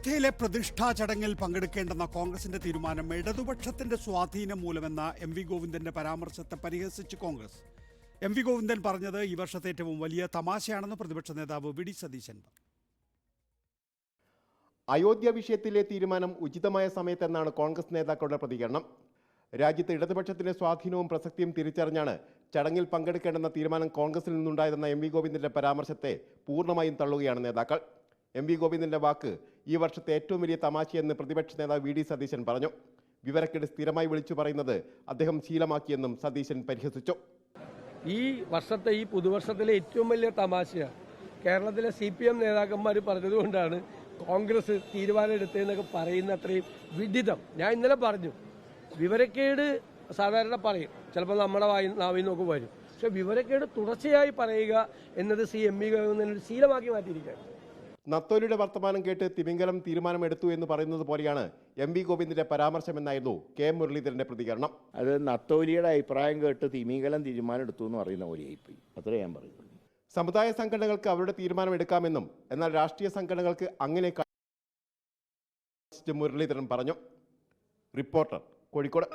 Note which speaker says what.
Speaker 1: അയോധ്യയിലെ പ്രതിഷ്ഠാ ചടങ്ങിൽ പങ്കെടുക്കേണ്ടെന്ന കോൺഗ്രസിന്റെ തീരുമാനം ഇടതുപക്ഷത്തിന്റെ സ്വാധീനം മൂലമെന്ന എം വി ഗോവിന്ദന്റെ പരാമർശത്തെ പരിഹസിച്ച് കോൺഗ്രസ്. എം വി ഗോവിന്ദൻ പറഞ്ഞത് ഈ വർഷത്തെ ഏറ്റവും വലിയ തമാശയാണെന്ന് പ്രതിപക്ഷ നേതാവ് വി ഡി സതീശൻ
Speaker 2: അയോധ്യ വിഷയത്തിലെ തീരുമാനം ഉചിതമായ സമയത്തെന്നാണ് കോൺഗ്രസ് നേതാക്കളുടെ പ്രതികരണം. രാജ്യത്തെ ഇടതുപക്ഷത്തിന്റെ സ്വാധീനവും പ്രസക്തിയും തിരിച്ചറിഞ്ഞാണ് ചടങ്ങിൽ പങ്കെടുക്കേണ്ടെന്ന തീരുമാനം കോൺഗ്രസിൽ നിന്നുണ്ടായതെന്ന എം വി ഗോവിന്ദന്റെ പരാമർശത്തെ പൂർണമായും തള്ളുകയാണ് നേതാക്കൾ. എം വി ഗോവിന്ദന്റെ വാക്ക് ഈ വർഷത്തെ ഏറ്റവും വലിയ തമാശയെന്ന് പ്രതിപക്ഷ നേതാവ് വി ഡി സതീശൻ പറഞ്ഞു. വിവരക്കേട് സ്ഥിരമായി വിളിച്ചു പറയുന്നത് അദ്ദേഹം ശീലമാക്കിയെന്നും സതീശൻ പരിഹസിച്ചു.
Speaker 3: ഈ വർഷത്തെ ഈ പുതുവർഷത്തിലെ ഏറ്റവും വലിയ തമാശ കേരളത്തിലെ സി പി എം നേതാക്കന്മാർ പറഞ്ഞതുകൊണ്ടാണ് കോൺഗ്രസ് തീരുമാനം എടുത്തതെന്നൊക്കെ പറയുന്ന അത്രയും വിഡിതം. ഞാൻ ഇന്നലെ പറഞ്ഞു വിവരക്കേട് സാധാരണ പറയും. ചിലപ്പോൾ നമ്മുടെ വായി നാവിൽ നിന്നൊക്കെ വരും. പക്ഷെ വിവരക്കേട് തുടർച്ചയായി പറയുക എന്നത് സി എം ഇ ഗവൺമെന്റ് ശീലമാക്കി മാറ്റിയിരിക്കുകയാണ്.
Speaker 2: നത്തോലിയുടെ വർത്തമാനം കേട്ട് തിമിംഗലം തീരുമാനമെടുത്തു എന്ന് പറയുന്നത് പോലെയാണ് എം വി പരാമർശം പരാമർശമെന്നായിരുന്നു കെ മുരളീധരന്റെ പ്രതികരണം.
Speaker 4: അത് നത്തോലിയുടെ അഭിപ്രായം കേട്ട് തിമിംഗലം തീരുമാനം എടുത്തു എന്ന് പറയുന്ന പോലെയായിപ്പോയി. അത്രേ ഞാൻ പറയുന്നത്
Speaker 2: സമുദായ സംഘടനകൾക്ക് അവരുടെ തീരുമാനം എടുക്കാമെന്നും എന്നാൽ രാഷ്ട്രീയ സംഘടനകൾക്ക് അങ്ങനെ മുരളീധരൻ പറഞ്ഞു. റിപ്പോർട്ടർ കോഴിക്കോട്.